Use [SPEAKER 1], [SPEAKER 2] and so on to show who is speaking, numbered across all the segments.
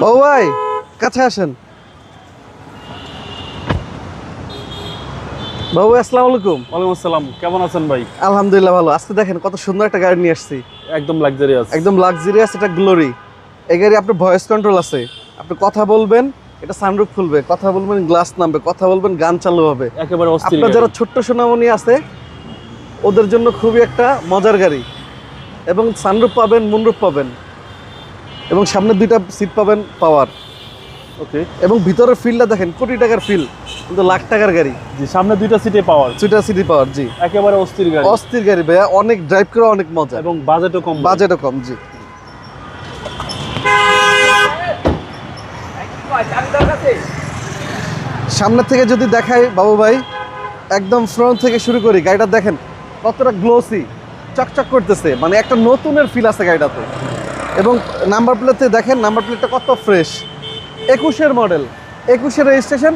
[SPEAKER 1] ও ভাই কাছে আসেন। বাবু আসসালামু আলাইকুম।
[SPEAKER 2] ওয়ালাইকুম আসসালাম। কেমন আছেন ভাই?
[SPEAKER 1] আলহামদুলিল্লাহ ভালো। আজকে দেখেন কত সুন্দর একটা গাড়ি নিয়ে আসছি।
[SPEAKER 2] একদম লাক্সারিয়াস
[SPEAKER 1] একদম লাক্সারিয়াস এটা গ্লোরি এই গাড়ি আপনার ভয়েস কন্ট্রোল আছে। আপনি কথা বলবেন এটা সানরুফ খুলবে। কথা বলবেন গ্লাস নামবে। কথা বলবেন গান চালু হবে।
[SPEAKER 2] একেবারে
[SPEAKER 1] আপনার যারা ছোট্ট সোনামণি আছে ওদের জন্য খুবই একটা মজার গাড়ি। এবং সানরুফ পাবেন মুনরুফ পাবেন। এবং সামনে দুইটা সিট পাবেন পাওয়ার
[SPEAKER 2] ওকে
[SPEAKER 1] এবং ভিতরের ফিল্ডটা দেখেন কোটি টাকার ফিল কিন্তু লাখ টাকার গাড়ি।
[SPEAKER 2] জি সামনে দুইটা সিটে পাওয়ার
[SPEAKER 1] দুইটা সিটি পাওয়ার জি।
[SPEAKER 2] একেবারে অস্থির গাড়ি।
[SPEAKER 1] অস্থির গাড়ি ভাইয়া অনেক ড্রাইভ করে অনেক মজা।
[SPEAKER 2] এবং বাজেটও কম।
[SPEAKER 1] বাজেটও কম জি। সামনে থেকে যদি দেখাই বাবু ভাই একদম ফ্রন্ট থেকে শুরু করি গাড়িটা দেখেন কতটা গ্লোসি চকচক করতেছে। মানে একটা নতুনের ফিল আছে গাড়িটাতে। এবং নাম্বার প্লেটে দেখেন নাম্বার প্লেটটা কত ফ্রেশ একুশের মডেল একুশের রেজিস্ট্রেশন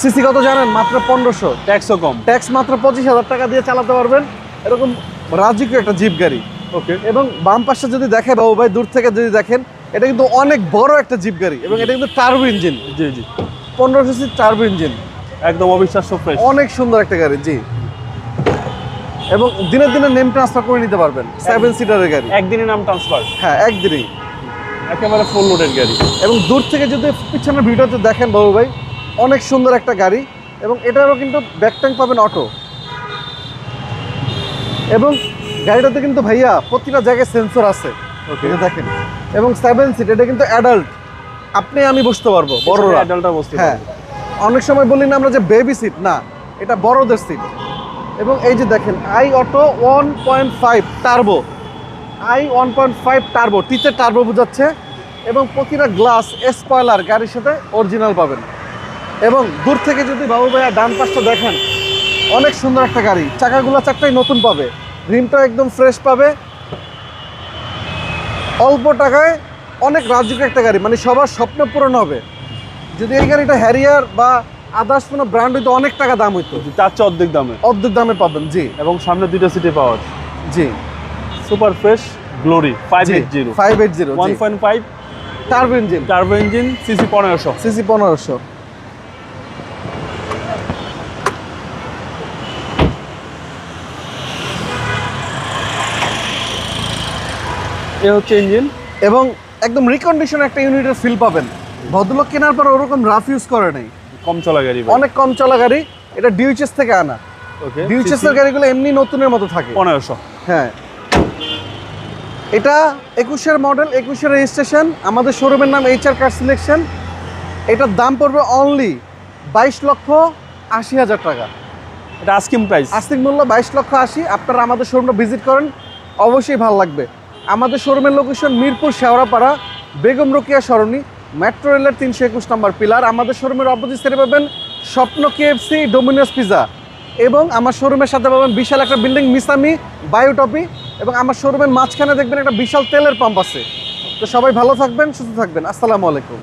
[SPEAKER 1] সিসি কত জানেন? মাত্র পনেরোশো।
[SPEAKER 2] ট্যাক্সও কম।
[SPEAKER 1] ট্যাক্স মাত্র পঁচিশ হাজার টাকা দিয়ে চালাতে পারবেন। এরকম রাজকীয় একটা জিপ গাড়ি।
[SPEAKER 2] ওকে
[SPEAKER 1] এবং বাম পাশে যদি দেখে বাবু ভাই দূর থেকে যদি দেখেন এটা কিন্তু অনেক বড় একটা জিপ গাড়ি। এবং এটা কিন্তু টার্বো ইঞ্জিন
[SPEAKER 2] জি জি।
[SPEAKER 1] পনেরো সিসি টার্বো ইঞ্জিন
[SPEAKER 2] একদম অবিশ্বাস্য ফ্রেশ
[SPEAKER 1] অনেক সুন্দর একটা গাড়ি জি। এবং দিনের দিনে নেম ট্রান্সফার করে নিতে পারবেন। সেভেন সিটারের গাড়ি।
[SPEAKER 2] একদিনে নাম ট্রান্সফার
[SPEAKER 1] হ্যাঁ একদিনই।
[SPEAKER 2] একেবারে ফুল লোডের গাড়ি।
[SPEAKER 1] এবং দূর থেকে যদি পিছনের ভিডিওতে দেখেন বাবু ভাই অনেক সুন্দর একটা গাড়ি এবং এটারও কিন্তু ব্যাক ট্যাঙ্ক পাবেন অটো এবং গাড়িটাতে কিন্তু ভাইয়া প্রতিটা জায়গায় সেন্সর আছে। দেখেন। এবং সেভেন সিট এটা কিন্তু অ্যাডাল্ট আপনি আমি বসতে পারব বড়রা।
[SPEAKER 2] অ্যাডাল্টটা বসতে
[SPEAKER 1] হ্যাঁ। অনেক সময় বলি না আমরা যে বেবি সিট না এটা বড়দের সিট এবং এই যে দেখেন I auto one point five turbo I one point five turbo টিতে টার্বো বোঝাচ্ছে এবং প্রতিটা গ্লাস স্পয়লার গাড়ির সাথে অরিজিনাল পাবেন। এবং দূর থেকে যদি বাবু ভাইয়া ডান পাশটা দেখেন, অনেক সুন্দর একটা গাড়ি। চাকাগুলো চারটাই নতুন পাবে। রিমটা একদম ফ্রেশ পাবে। অল্প টাকায় অনেক রাজুক একটা গাড়ি মানে সবার স্বপ্ন পূরণ হবে। যদি এই গাড়িটা হ্যারিয়ার বা আদার্স কোনো ব্র্যান্ড হইতো অনেক টাকা দাম হইতো।
[SPEAKER 2] তার চেয়ে অর্ধেক দামে।
[SPEAKER 1] অর্ধেক দামে পাবেন জি।
[SPEAKER 2] এবং সামনে দুইটা সিটে পাওয়ার
[SPEAKER 1] জি।
[SPEAKER 2] Super fresh Glory five eight zero
[SPEAKER 1] five eight zero
[SPEAKER 2] one point five
[SPEAKER 1] turbo engine
[SPEAKER 2] turbo engine CC পনেরোশো।
[SPEAKER 1] সিসি পনেরোশো।
[SPEAKER 2] এ হচ্ছে ইঞ্জিন
[SPEAKER 1] এবং একদম রিকন্ডিশন একটা ইউনিটের ফিল পাবেন। ভদ্রলোক কেনার পর ওরকম রাফ ইউজ করে নাই।
[SPEAKER 2] কম চলা গাড়ি
[SPEAKER 1] অনেক কম চলা গাড়ি এটা ডিউচেস থেকে আনা।
[SPEAKER 2] ওকে
[SPEAKER 1] ডিউচেস এর গাড়িগুলো এমনি নতুনের মতো থাকে।
[SPEAKER 2] পনেরোশো।
[SPEAKER 1] হ্যাঁ। এটা একুশের মডেল একুশের রেজিস্ট্রেশন আমাদের শোরুমের নাম এইচআর কার সিলেকশন এটার দাম পড়বে অনলি বাইশ লক্ষ আশি হাজার টাকা।
[SPEAKER 2] এটা আস্কিং প্রাইস
[SPEAKER 1] আস্তিক মূল্য বাইশ লক্ষ আশি। আপনারা আমাদের শোরুমটা ভিজিট করেন অবশ্যই ভালো লাগবে। আমাদের শোরুমের লোকেশন মিরপুর শেওড়াপাড়া বেগম রোকিয়া সরণি। মেট্রো রেলের তিনশো একুশ নম্বর পিলার। আমাদের শোরুমের অপোজিট সাইডে পাবেন স্বপ্ন কেএফসি ডোমিনোস পিজা এবং আমার শোরুমের সাথে পাবেন বিশাল একটা বিল্ডিং মিসামি বায়োটপি এবং আমার শোরুমের মাঝখানে দেখবেন একটা বিশাল তেলের পাম্প আছে। তো সবাই ভালো থাকবেন, সুস্থ থাকবেন। আসসালামু আলাইকুম।